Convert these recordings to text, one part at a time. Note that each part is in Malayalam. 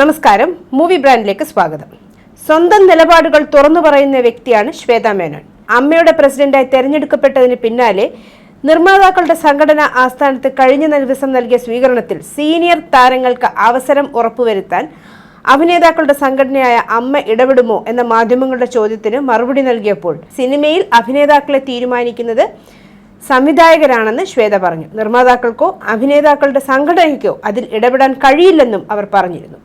നമസ്കാരം. മൂവി ബ്രാൻഡിലേക്ക് സ്വാഗതം. സ്വന്തം നിലപാടുകൾ തുറന്നു പറയുന്ന വ്യക്തിയാണ് ശ്വേത മേനോൻ. അമ്മയുടെ പ്രസിഡന്റായി തെരഞ്ഞെടുക്കപ്പെട്ടതിന് പിന്നാലെ നിർമ്മാതാക്കളുടെ സംഘടന ആസ്ഥാനത്ത് കഴിഞ്ഞ ദിവസം നൽകിയ സ്വീകരണത്തിൽ സീനിയർ താരങ്ങൾക്ക് അവസരം ഉറപ്പുവരുത്താൻ അഭിനേതാക്കളുടെ സംഘടനയായ അമ്മ ഇടപെടുമോ എന്ന മാധ്യമങ്ങളുടെ ചോദ്യത്തിന് മറുപടി നൽകിയപ്പോൾ സിനിമയിൽ അഭിനേതാക്കളെ തീരുമാനിക്കുന്നത് സംവിധായകരാണെന്ന് ശ്വേത പറഞ്ഞു. നിർമ്മാതാക്കൾക്കോ അഭിനേതാക്കളുടെ സംഘടനയ്ക്കോ അതിൽ ഇടപെടാൻ കഴിയില്ലെന്നും അവർ പറഞ്ഞിരുന്നു.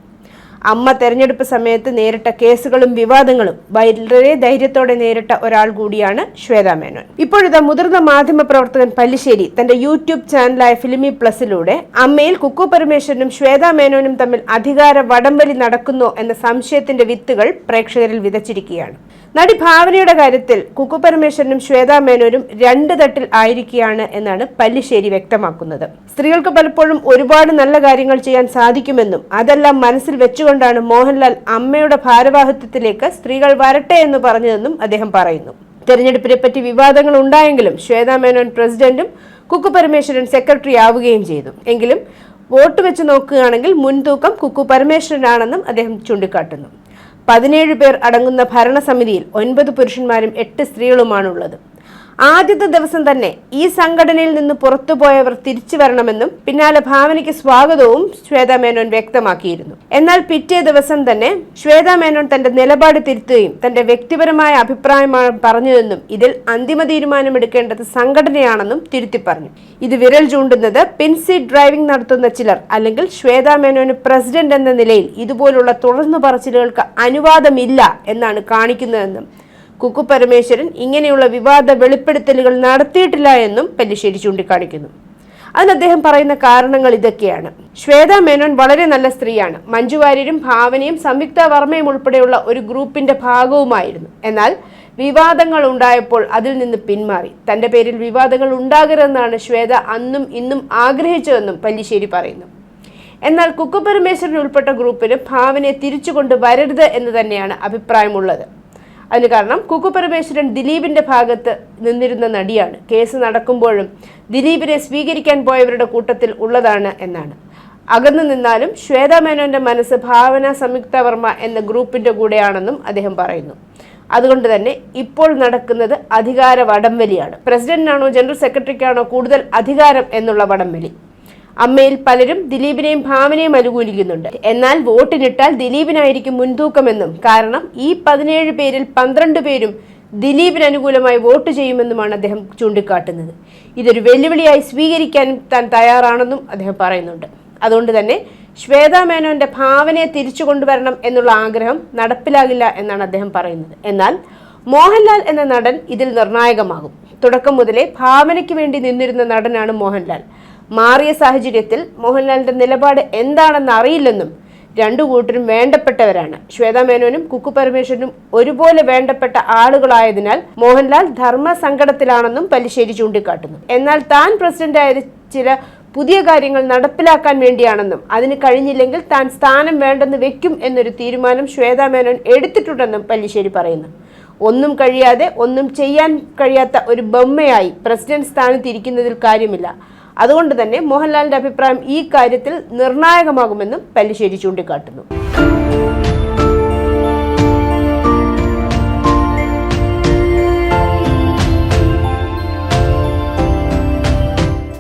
അമ്മ തെരഞ്ഞെടുപ്പ് സമയത്ത് നേരിട്ട കേസുകളും വിവാദങ്ങളും വളരെ ധൈര്യത്തോടെ നേരിട്ട ഒരാൾ കൂടിയാണ് ശ്വേത മേനോൻ. ഇപ്പോഴത്തെ മുതിർന്ന മാധ്യമ പ്രവർത്തകൻ പല്ലിശ്ശേരി തന്റെ യൂട്യൂബ് ചാനലായ ഫിലിമി പ്ലസിലൂടെ അമ്മയിൽ കുക്കു പരമേശ്വരനും ശ്വേത മേനോനും തമ്മിൽ അധികാര വടംവലി നടക്കുന്നു എന്ന സംശയത്തിന്റെ വിത്തുകൾ പ്രേക്ഷകരിൽ വിതച്ചിരിക്കുകയാണ്. നടി ഭാവനയുടെ കാര്യത്തിൽ കുക്കു പരമേശ്വരനും ശ്വേതാ മേനോനും രണ്ട് തട്ടിൽ ആയിരിക്കുകയാണ് എന്നാണ് പല്ലിശ്ശേരി വ്യക്തമാക്കുന്നത്. സ്ത്രീകൾക്ക് പലപ്പോഴും ഒരുപാട് നല്ല കാര്യങ്ങൾ ചെയ്യാൻ സാധിക്കുമെന്നും അതെല്ലാം മനസ്സിൽ വെച്ചുകൊണ്ടാണ് മോഹൻലാൽ അമ്മയുടെ ഭാരവാഹിത്വത്തിലേക്ക് സ്ത്രീകൾ വരട്ടെ എന്ന് പറഞ്ഞതെന്നും അദ്ദേഹം പറയുന്നു. തെരഞ്ഞെടുപ്പിനെ പറ്റി വിവാദങ്ങൾ ഉണ്ടായെങ്കിലും ശ്വേതാ മേനോൻ പ്രസിഡന്റും കുക്കു പരമേശ്വരൻ സെക്രട്ടറി ആവുകയും ചെയ്തു. എങ്കിലും വോട്ട് വെച്ച് നോക്കുകയാണെങ്കിൽ മുൻതൂക്കം കുക്കു പരമേശ്വരനാണെന്നും അദ്ദേഹം ചൂണ്ടിക്കാട്ടുന്നു. പതിനേഴ് പേർ അടങ്ങുന്ന ഭരണസമിതിയിൽ ഒൻപത് പുരുഷന്മാരും എട്ട് സ്ത്രീകളുമാണുള്ളത്. ആദ്യത്തെ ദിവസം തന്നെ ഈ സംഘടനയിൽ നിന്ന് പുറത്തുപോയവർ തിരിച്ചു വരണമെന്നും പിന്നാലെ ഭാവനയ്ക്ക് സ്വാഗതവും ശ്വേതാ മേനോൻ വ്യക്തമാക്കിയിരുന്നു. എന്നാൽ പിറ്റേ ദിവസം തന്നെ ശ്വേതാ മേനോൻ തന്റെ നിലപാട് തിരുത്തുകയും തന്റെ വ്യക്തിപരമായ അഭിപ്രായമാണ് പറഞ്ഞതെന്നും ഇതിൽ അന്തിമ തീരുമാനമെടുക്കേണ്ടത് സംഘടനയാണെന്നും തിരുത്തി പറഞ്ഞു. ഇത് വിരൽ ചൂണ്ടുന്നത് പിൻസി ഡ്രൈവിംഗ് നടത്തുന്ന ചിലർ അല്ലെങ്കിൽ ശ്വേതാ മേനോന് പ്രസിഡന്റ് എന്ന നിലയിൽ ഇതുപോലുള്ള തുടർന്നു പറച്ചിലുകൾക്ക് അനുവാദമില്ല എന്നാണ് കാണിക്കുന്നതെന്നും കുക്കു പരമേശ്വരൻ ഇങ്ങനെയുള്ള വിവാദ വെളിപ്പെടുത്തലുകൾ നടത്തിയിട്ടില്ല എന്നും പല്ലിശ്ശേരി ചൂണ്ടിക്കാണിക്കുന്നു. അതിന് അദ്ദേഹം പറയുന്ന കാരണങ്ങൾ ഇതൊക്കെയാണ്. ശ്വേത മേനോൻ വളരെ നല്ല സ്ത്രീയാണ്. മഞ്ജു വാര്യരും ഭാവനയും സംയുക്ത വർമ്മയും ഉൾപ്പെടെയുള്ള ഒരു ഗ്രൂപ്പിന്റെ ഭാഗവുമായിരുന്നു. എന്നാൽ വിവാദങ്ങൾ ഉണ്ടായപ്പോൾ അതിൽ നിന്ന് പിന്മാറി. തന്റെ പേരിൽ വിവാദങ്ങൾ ഉണ്ടാകരുതെന്നാണ് ശ്വേത അന്നും ഇന്നും ആഗ്രഹിച്ചതെന്നും പല്ലിശ്ശേരി പറയുന്നു. എന്നാൽ കുക്കു പരമേശ്വരൻ ഉൾപ്പെട്ട ഗ്രൂപ്പിന് ഭാവനയെ തിരിച്ചുകൊണ്ട് വരരുത് എന്ന് തന്നെയാണ് അഭിപ്രായമുള്ളത്. അതിന് കാരണം കുക്കു പരമേശ്വരൻ ദിലീപിന്റെ ഭാഗത്ത് നിന്നിരുന്ന നടിയാണ്. കേസ് നടക്കുമ്പോഴും ദിലീപിനെ സ്വീകരിക്കാൻ പോയവരുടെ കൂട്ടത്തിൽ ഉള്ളതാണ് എന്നാണ്. അകന്നു നിന്നാലും ശ്വേതാ മേനോന്റെ മനസ്സ് ഭാവന സംയുക്ത വർമ്മ എന്ന ഗ്രൂപ്പിന്റെ കൂടെയാണെന്നും അദ്ദേഹം പറയുന്നു. അതുകൊണ്ട് തന്നെ ഇപ്പോൾ നടക്കുന്നത് അധികാര വടംവലിയാണ്. പ്രസിഡന്റിനാണോ ജനറൽ സെക്രട്ടറിക്കാണോ കൂടുതൽ അധികാരം എന്നുള്ള വടംവലി. അമ്മയിൽ പലരും ദിലീപിനെയും ഭാവനയും അനുകൂലിക്കുന്നുണ്ട്. എന്നാൽ വോട്ടിനിട്ടാൽ ദിലീപിനായിരിക്കും മുൻതൂക്കമെന്നും കാരണം ഈ പതിനേഴ് പേരിൽ പന്ത്രണ്ട് പേരും ദിലീപിന് അനുകൂലമായി വോട്ട് ചെയ്യുമെന്നുമാണ് അദ്ദേഹം ചൂണ്ടിക്കാട്ടുന്നത്. ഇതൊരു വെല്ലുവിളിയായി സ്വീകരിക്കാനും താൻ തയ്യാറാണെന്നും അദ്ദേഹം പറയുന്നുണ്ട്. അതുകൊണ്ട് തന്നെ ശ്വേതാ മേനോന്റെ ഭാവനയെ തിരിച്ചു കൊണ്ടുവരണം എന്നുള്ള ആഗ്രഹം നടപ്പിലാകില്ല എന്നാണ് അദ്ദേഹം പറയുന്നത്. എന്നാൽ മോഹൻലാൽ എന്ന നടൻ ഇതിൽ നിർണായകമാകും. തുടക്കം മുതലേ ഭാവനയ്ക്ക് വേണ്ടി നിന്നിരുന്ന നടനാണ് മോഹൻലാൽ. മാറിയ സാഹചര്യത്തിൽ മോഹൻലാലിന്റെ നിലപാട് എന്താണെന്ന് അറിയില്ലെന്നും രണ്ടു കൂട്ടരും വേണ്ടപ്പെട്ടവരാണ്. ശ്വേതാ മേനോനും കുക്കു പരമേശ്വരനും ഒരുപോലെ വേണ്ടപ്പെട്ട ആളുകളായതിനാൽ മോഹൻലാൽ ധർമ്മ സങ്കടത്തിലാണെന്നും പല്ലിശ്ശേരി ചൂണ്ടിക്കാട്ടുന്നു. എന്നാൽ താൻ പ്രസിഡന്റായത് ചില പുതിയ കാര്യങ്ങൾ നടപ്പിലാക്കാൻ വേണ്ടിയാണെന്നും അതിന് കഴിഞ്ഞില്ലെങ്കിൽ താൻ സ്ഥാനം വേണ്ടെന്ന് വെക്കും എന്നൊരു തീരുമാനം ശ്വേതാ മേനോൻ എടുത്തിട്ടുണ്ടെന്നും പല്ലിശ്ശേരി പറയുന്നു. ഒന്നും കഴിയാതെ ഒന്നും ചെയ്യാൻ കഴിയാത്ത ഒരു ബൊമ്മയായി പ്രസിഡന്റ് സ്ഥാനത്തിരിക്കുന്നതിൽ കാര്യമില്ല. അതുകൊണ്ട് തന്നെ മോഹൻലാലിന്റെ അഭിപ്രായം ഈ കാര്യത്തിൽ നിർണായകമാകുമെന്നും പല്ലിശ്ശേരി ചൂണ്ടിക്കാട്ടുന്നു.